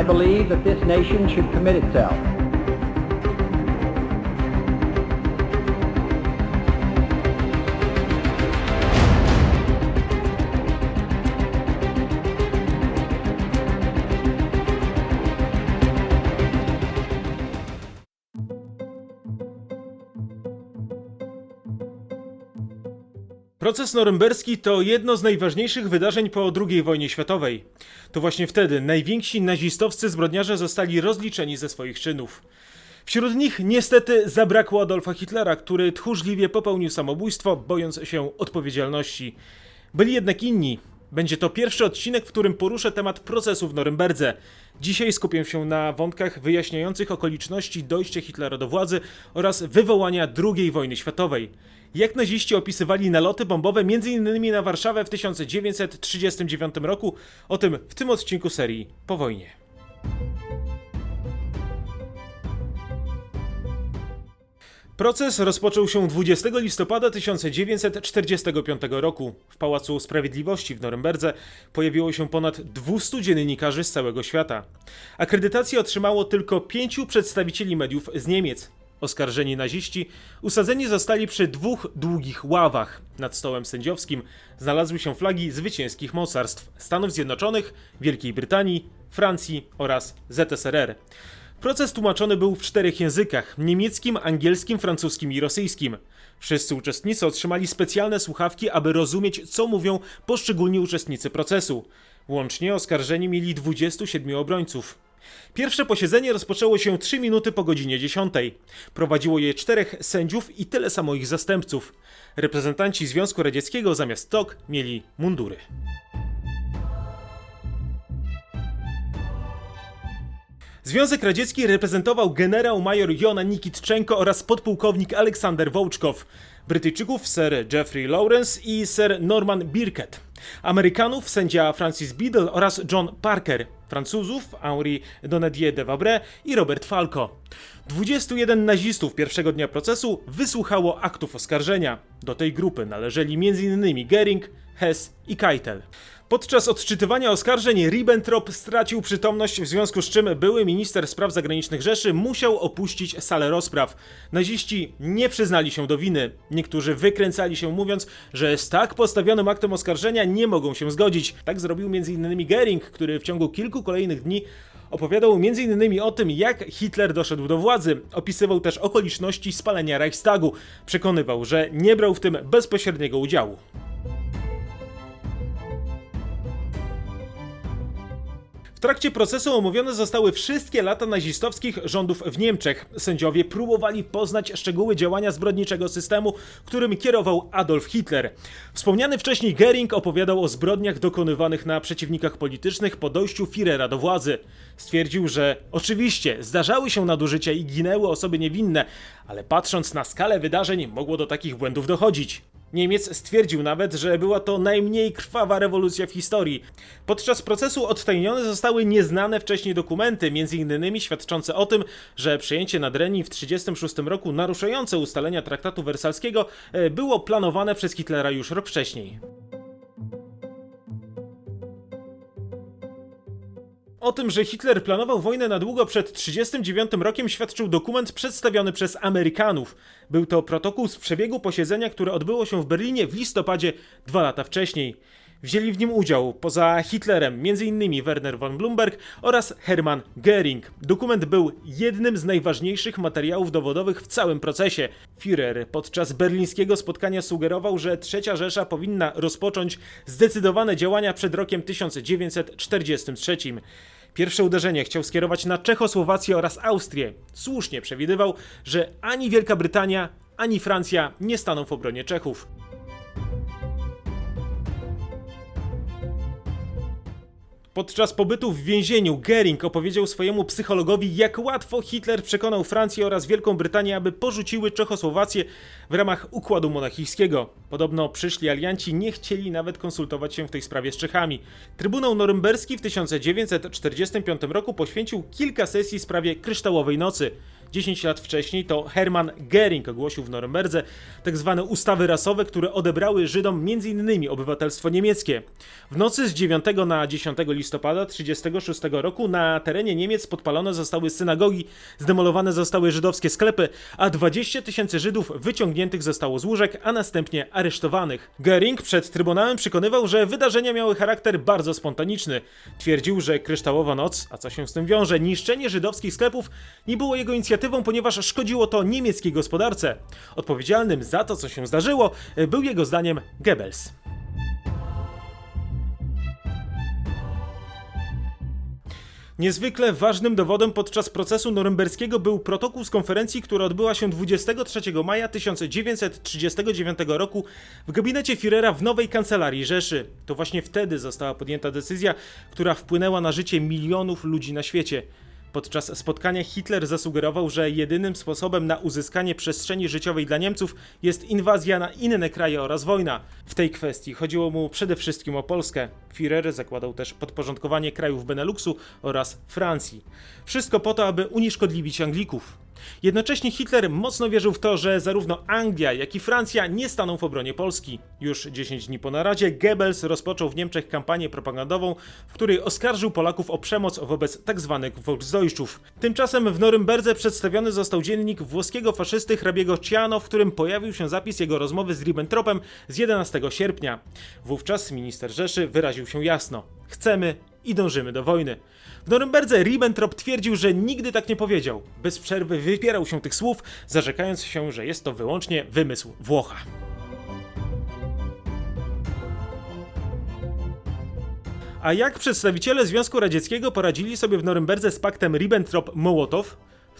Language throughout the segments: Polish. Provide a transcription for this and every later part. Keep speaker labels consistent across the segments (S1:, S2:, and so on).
S1: I believe that this nation should commit itself
S2: Proces norymberski to jedno z najważniejszych wydarzeń po II wojnie światowej. To właśnie wtedy najwięksi nazistowscy zbrodniarze zostali rozliczeni ze swoich czynów. Wśród nich niestety zabrakło Adolfa Hitlera, który tchórzliwie popełnił samobójstwo, bojąc się odpowiedzialności. Byli jednak inni. Będzie to pierwszy odcinek, w którym poruszę temat procesu w Norymberdze. Dzisiaj skupię się na wątkach wyjaśniających okoliczności dojścia Hitlera do władzy oraz wywołania II wojny światowej. Jak naziści opisywali naloty bombowe m.in. na Warszawę w 1939 roku, o tym w tym odcinku serii po wojnie. Proces rozpoczął się 20 listopada 1945 roku. W Pałacu Sprawiedliwości w Norymberdze pojawiło się ponad 200 dziennikarzy z całego świata. Akredytację otrzymało tylko pięciu przedstawicieli mediów z Niemiec. Oskarżeni naziści usadzeni zostali przy dwóch długich ławach. Nad stołem sędziowskim znalazły się flagi zwycięskich mocarstw Stanów Zjednoczonych, Wielkiej Brytanii, Francji oraz ZSRR. Proces tłumaczony był w czterech językach: niemieckim, angielskim, francuskim i rosyjskim. Wszyscy uczestnicy otrzymali specjalne słuchawki, aby rozumieć, co mówią poszczególni uczestnicy procesu. Łącznie oskarżeni mieli 27 obrońców. Pierwsze posiedzenie rozpoczęło się 3 minuty po godzinie 10. Prowadziło je czterech sędziów i tyle samo ich zastępców. Reprezentanci Związku Radzieckiego zamiast tok mieli mundury. Związek Radziecki reprezentował generał major Jona Nikitczenko oraz podpułkownik Aleksander Wołczkow. Brytyjczyków Sir Jeffrey Lawrence i Sir Norman Birkett. Amerykanów sędzia Francis Biddle oraz John Parker. Francuzów Henri Donadier de Vabre i Robert Falco. 21 nazistów pierwszego dnia procesu wysłuchało aktów oskarżenia. Do tej grupy należeli m.in. Goering, Hess i Keitel. Podczas odczytywania oskarżeń Ribbentrop stracił przytomność, w związku z czym były minister spraw zagranicznych Rzeszy musiał opuścić salę rozpraw. Naziści nie przyznali się do winy. Niektórzy wykręcali się mówiąc, że z tak postawionym aktem oskarżenia nie mogą się zgodzić. Tak zrobił m.in. Goering, który w ciągu kilku kolejnych dni Opowiadał m.in. o tym, jak Hitler doszedł do władzy. Opisywał też okoliczności spalenia Reichstagu. Przekonywał, że nie brał w tym bezpośredniego udziału. W trakcie procesu omówione zostały wszystkie lata nazistowskich rządów w Niemczech. Sędziowie próbowali poznać szczegóły działania zbrodniczego systemu, którym kierował Adolf Hitler. Wspomniany wcześniej Goering opowiadał o zbrodniach dokonywanych na przeciwnikach politycznych po dojściu Führera do władzy. Stwierdził, że oczywiście zdarzały się nadużycia i ginęły osoby niewinne, ale patrząc na skalę wydarzeń mogło do takich błędów dochodzić. Niemiec stwierdził nawet, że była to najmniej krwawa rewolucja w historii. Podczas procesu odtajnione zostały nieznane wcześniej dokumenty, m.in. świadczące o tym, że przejęcie Nadrenii w 1936 roku naruszające ustalenia traktatu wersalskiego e, było planowane przez Hitlera już rok wcześniej. O tym, że Hitler planował wojnę na długo przed 1939 rokiem świadczył dokument przedstawiony przez Amerykanów. Był to protokół z przebiegu posiedzenia, które odbyło się w Berlinie w listopadzie dwa lata wcześniej. Wzięli w nim udział poza Hitlerem m.in. Werner von Blumberg oraz Hermann Göring. Dokument był jednym z najważniejszych materiałów dowodowych w całym procesie. Führer podczas berlińskiego spotkania sugerował, że III Rzesza powinna rozpocząć zdecydowane działania przed rokiem 1943. Pierwsze uderzenie chciał skierować na Czechosłowację oraz Austrię. Słusznie przewidywał, że ani Wielka Brytania, ani Francja nie staną w obronie Czechów. Podczas pobytu w więzieniu Goering opowiedział swojemu psychologowi, jak łatwo Hitler przekonał Francję oraz Wielką Brytanię, aby porzuciły Czechosłowację w ramach układu monachijskiego. Podobno przyszli alianci nie chcieli nawet konsultować się w tej sprawie z Czechami. Trybunał Norymberski w 1945 roku poświęcił kilka sesji sprawie Kryształowej Nocy. 10 lat wcześniej to Hermann Göring ogłosił w Norymberdze tak zwane ustawy rasowe, które odebrały Żydom m.in. obywatelstwo niemieckie. W nocy z 9 na 10 listopada 1936 roku na terenie Niemiec podpalone zostały synagogi, zdemolowane zostały żydowskie sklepy, a 20 tysięcy Żydów wyciągniętych zostało z łóżek, a następnie aresztowanych. Göring przed Trybunałem przekonywał, że wydarzenia miały charakter bardzo spontaniczny. Twierdził, że kryształowa noc, a co się z tym wiąże, niszczenie żydowskich sklepów nie było jego inicjatywą, ponieważ szkodziło to niemieckiej gospodarce. Odpowiedzialnym za to, co się zdarzyło, był jego zdaniem Goebbels. Niezwykle ważnym dowodem podczas procesu norymberskiego był protokół z konferencji, która odbyła się 23 maja 1939 roku w gabinecie Führera w nowej kancelarii Rzeszy. To właśnie wtedy została podjęta decyzja, która wpłynęła na życie milionów ludzi na świecie. Podczas spotkania Hitler zasugerował, że jedynym sposobem na uzyskanie przestrzeni życiowej dla Niemców jest inwazja na inne kraje oraz wojna. W tej kwestii chodziło mu przede wszystkim o Polskę. Führer zakładał też podporządkowanie krajów Beneluxu oraz Francji. Wszystko po to, aby unieszkodliwić Anglików. Jednocześnie Hitler mocno wierzył w to, że zarówno Anglia, jak i Francja nie staną w obronie Polski. Już 10 dni po naradzie Goebbels rozpoczął w Niemczech kampanię propagandową, w której oskarżył Polaków o przemoc wobec tzw. Volksdeutschów. Tymczasem w Norymberdze przedstawiony został dziennik włoskiego faszysty hrabiego Ciano, w którym pojawił się zapis jego rozmowy z Ribbentropem z 11 sierpnia. Wówczas minister Rzeszy wyraził się jasno. Chcemy i dążymy do wojny. W Norymberdze Ribbentrop twierdził, że nigdy tak nie powiedział. Bez przerwy wypierał się tych słów, zarzekając się, że jest to wyłącznie wymysł Włocha. A jak przedstawiciele Związku Radzieckiego poradzili sobie w Norymberdze z paktem Ribbentrop-Mołotow?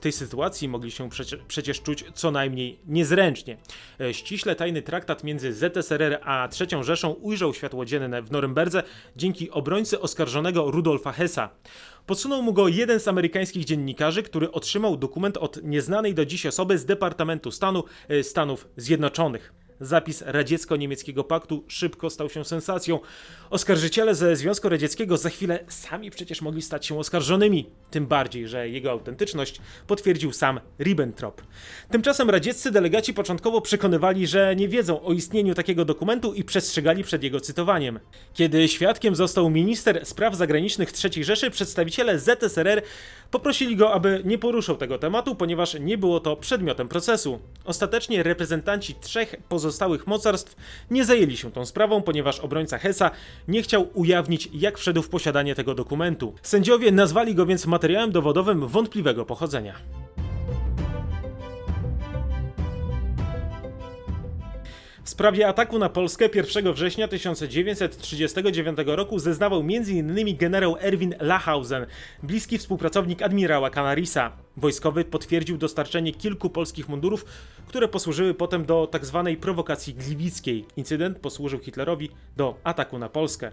S2: W tej sytuacji mogli się przecie, przecież czuć co najmniej niezręcznie. E, Ściśle tajny traktat między ZSRR a III Rzeszą ujrzał światło dzienne w Norymberdze dzięki obrońcy oskarżonego Rudolfa Hessa. Podsunął mu go jeden z amerykańskich dziennikarzy, który otrzymał dokument od nieznanej do dziś osoby z Departamentu Stanu e, Stanów Zjednoczonych. Zapis radziecko-niemieckiego paktu szybko stał się sensacją. Oskarżyciele ze Związku Radzieckiego za chwilę sami przecież mogli stać się oskarżonymi. Tym bardziej, że jego autentyczność potwierdził sam Ribbentrop. Tymczasem radzieccy delegaci początkowo przekonywali, że nie wiedzą o istnieniu takiego dokumentu i przestrzegali przed jego cytowaniem. Kiedy świadkiem został minister spraw zagranicznych III Rzeszy, przedstawiciele ZSRR poprosili go, aby nie poruszał tego tematu, ponieważ nie było to przedmiotem procesu. Ostatecznie reprezentanci trzech pozostałych mocarstw nie zajęli się tą sprawą, ponieważ obrońca Hessa nie chciał ujawnić, jak wszedł w posiadanie tego dokumentu. Sędziowie nazwali go więc materiałem dowodowym wątpliwego pochodzenia. W sprawie ataku na Polskę 1 września 1939 roku zeznawał m.in. generał Erwin Lachausen, bliski współpracownik admirała Canarisa. Wojskowy potwierdził dostarczenie kilku polskich mundurów, które posłużyły potem do tzw. prowokacji gliwickiej. Incydent posłużył Hitlerowi do ataku na Polskę.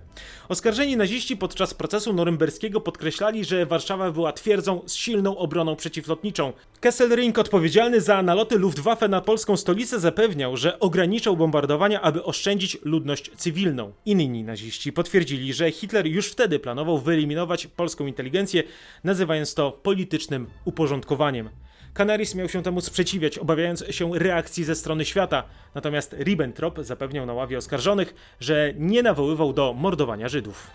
S2: Oskarżeni naziści podczas procesu norymberskiego podkreślali, że Warszawa była twierdzą z silną obroną przeciwlotniczą. Kesselring, odpowiedzialny za naloty Luftwaffe na polską stolicę, zapewniał, że ograniczał bombardowania, aby oszczędzić ludność cywilną. Inni naziści potwierdzili, że Hitler już wtedy planował wyeliminować polską inteligencję, nazywając to politycznym uporządkowaniem. Canaris miał się temu sprzeciwiać, obawiając się reakcji ze strony świata, natomiast Ribbentrop zapewniał na ławie oskarżonych, że nie nawoływał do mordowania Żydów.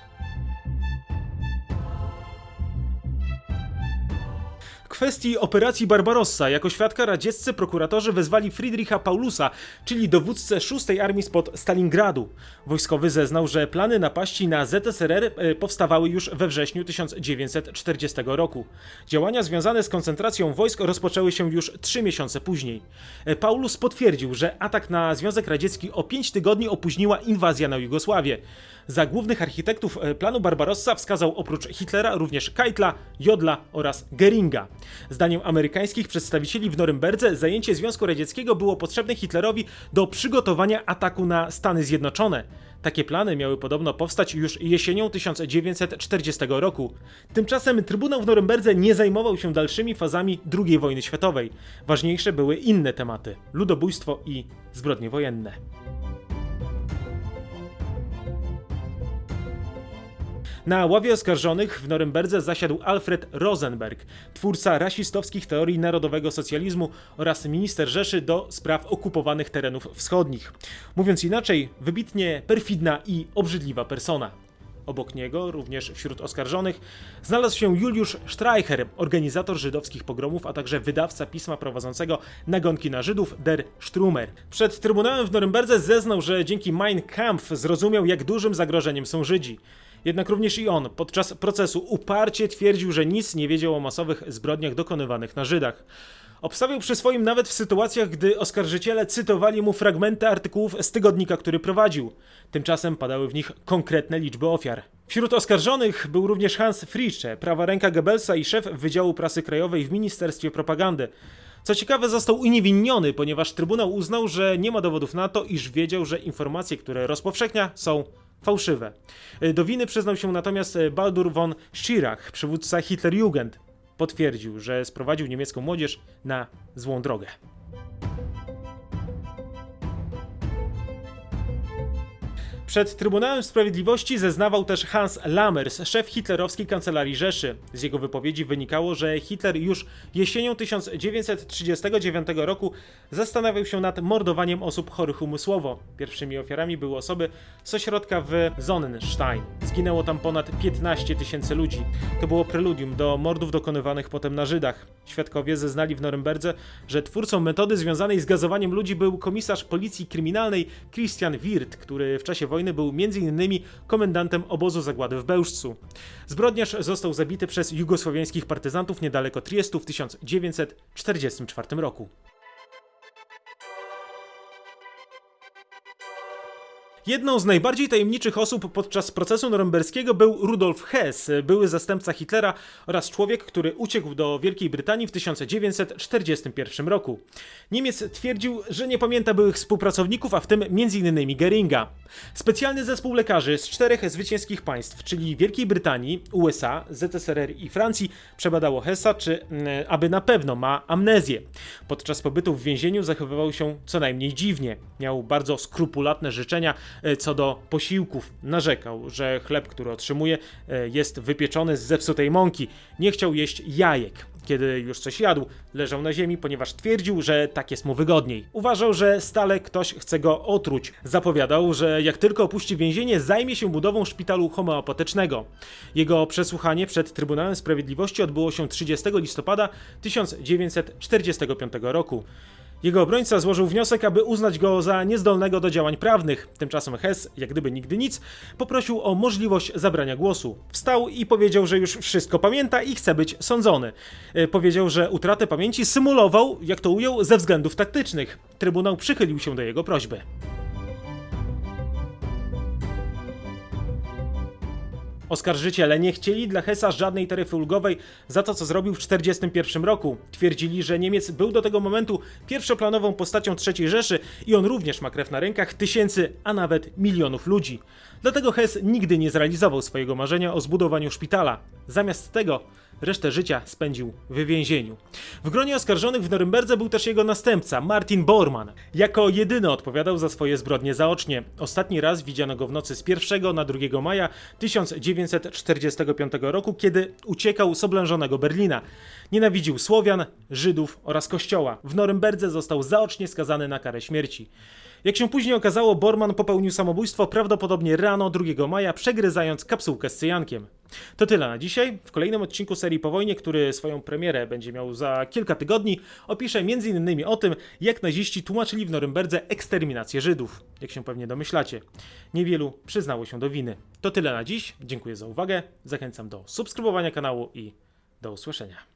S2: Kwestii operacji Barbarossa jako świadka radzieccy prokuratorzy wezwali Friedricha Paulusa, czyli dowódcę 6 armii spod Stalingradu. Wojskowy zeznał, że plany napaści na ZSRR e, powstawały już we wrześniu 1940 roku. Działania związane z koncentracją wojsk rozpoczęły się już trzy miesiące później. E, Paulus potwierdził, że atak na Związek Radziecki o 5 tygodni opóźniła inwazja na Jugosławię. Za głównych architektów e, planu Barbarossa wskazał oprócz Hitlera również Keitla, Jodla oraz Geringa. Zdaniem amerykańskich przedstawicieli w Norymberdze zajęcie Związku Radzieckiego było potrzebne Hitlerowi do przygotowania ataku na Stany Zjednoczone. Takie plany miały podobno powstać już jesienią 1940 roku. Tymczasem Trybunał w Norymberdze nie zajmował się dalszymi fazami II wojny światowej. Ważniejsze były inne tematy: ludobójstwo i zbrodnie wojenne. Na ławie oskarżonych w Norymberdze zasiadł Alfred Rosenberg, twórca rasistowskich teorii narodowego socjalizmu oraz minister Rzeszy do spraw okupowanych terenów wschodnich. Mówiąc inaczej, wybitnie perfidna i obrzydliwa persona. Obok niego, również wśród oskarżonych, znalazł się Juliusz Streicher, organizator żydowskich pogromów, a także wydawca pisma prowadzącego nagonki na Żydów Der Strummer. Przed Trybunałem w Norymberdze zeznał, że dzięki Mein Kampf zrozumiał, jak dużym zagrożeniem są Żydzi. Jednak również i on podczas procesu uparcie twierdził, że nic nie wiedział o masowych zbrodniach dokonywanych na Żydach. Obstawiał przy swoim nawet w sytuacjach, gdy oskarżyciele cytowali mu fragmenty artykułów z tygodnika, który prowadził. Tymczasem padały w nich konkretne liczby ofiar. Wśród oskarżonych był również Hans Fritzsche, prawa ręka Goebbelsa i szef Wydziału Prasy Krajowej w Ministerstwie Propagandy. Co ciekawe, został uniewinniony, ponieważ Trybunał uznał, że nie ma dowodów na to, iż wiedział, że informacje, które rozpowszechnia, są fałszywe. Do winy przyznał się natomiast Baldur von Schirach, przywódca Hitlerjugend. Potwierdził, że sprowadził niemiecką młodzież na złą drogę. Przed Trybunałem Sprawiedliwości zeznawał też Hans Lammers, szef hitlerowskiej kancelarii Rzeszy. Z jego wypowiedzi wynikało, że Hitler już jesienią 1939 roku zastanawiał się nad mordowaniem osób chorych umysłowo. Pierwszymi ofiarami były osoby z ośrodka w Sonnenstein. Zginęło tam ponad 15 tysięcy ludzi. To było preludium do mordów dokonywanych potem na Żydach. Świadkowie zeznali w Norymberdze, że twórcą metody związanej z gazowaniem ludzi był komisarz policji kryminalnej Christian Wirth, który w czasie wojny był m.in. komendantem obozu zagłady w Bełżcu. Zbrodniarz został zabity przez jugosłowiańskich partyzantów niedaleko Triestu w 1944 roku. Jedną z najbardziej tajemniczych osób podczas procesu norymberskiego był Rudolf Hess, były zastępca Hitlera oraz człowiek, który uciekł do Wielkiej Brytanii w 1941 roku. Niemiec twierdził, że nie pamięta byłych współpracowników, a w tym m.in. Geringa. Specjalny zespół lekarzy z czterech zwycięskich państw, czyli Wielkiej Brytanii, USA, ZSRR i Francji, przebadało Hessa, czy mm, aby na pewno ma amnezję. Podczas pobytu w więzieniu zachowywał się co najmniej dziwnie. Miał bardzo skrupulatne życzenia co do posiłków. Narzekał, że chleb, który otrzymuje, e, jest wypieczony z zepsutej mąki. Nie chciał jeść jajek. Kiedy już coś jadł, leżał na ziemi, ponieważ twierdził, że tak jest mu wygodniej. Uważał, że stale ktoś chce go otruć. Zapowiadał, że jak tylko opuści więzienie, zajmie się budową szpitalu homeopatycznego. Jego przesłuchanie przed Trybunałem Sprawiedliwości odbyło się 30 listopada 1945 roku. Jego obrońca złożył wniosek, aby uznać go za niezdolnego do działań prawnych. Tymczasem Hess, jak gdyby nigdy nic, poprosił o możliwość zabrania głosu. Wstał i powiedział, że już wszystko pamięta i chce być sądzony. E, Powiedział, że utratę pamięci symulował, jak to ujął, ze względów taktycznych. Trybunał przychylił się do jego prośby. Oskarżyciele nie chcieli dla Hessa żadnej taryfy ulgowej za to, co zrobił w 1941 roku. Twierdzili, że Niemiec był do tego momentu pierwszoplanową postacią III Rzeszy i on również ma krew na rękach tysięcy, a nawet milionów ludzi. Dlatego Hess nigdy nie zrealizował swojego marzenia o zbudowaniu szpitala. Zamiast tego resztę życia spędził w więzieniu. W gronie oskarżonych w Norymberdze był też jego następca, Martin Bormann. Jako jedyny odpowiadał za swoje zbrodnie zaocznie. Ostatni raz widziano go w nocy z 1 na 2 maja 1945 roku, kiedy uciekał z oblężonego Berlina. Nienawidził Słowian, Żydów oraz Kościoła. W Norymberdze został zaocznie skazany na karę śmierci. Jak się później okazało, Bormann popełnił samobójstwo prawdopodobnie rano 2 maja, przegryzając kapsułkę z cyjankiem. To tyle na dzisiaj. W kolejnym odcinku serii Po wojnie, który swoją premierę będzie miał za kilka tygodni, opiszę m.in. o tym, jak naziści tłumaczyli w Norymberdze eksterminację Żydów. Jak się pewnie domyślacie, niewielu przyznało się do winy. To tyle na dziś. Dziękuję za uwagę. Zachęcam do subskrybowania kanału i do usłyszenia.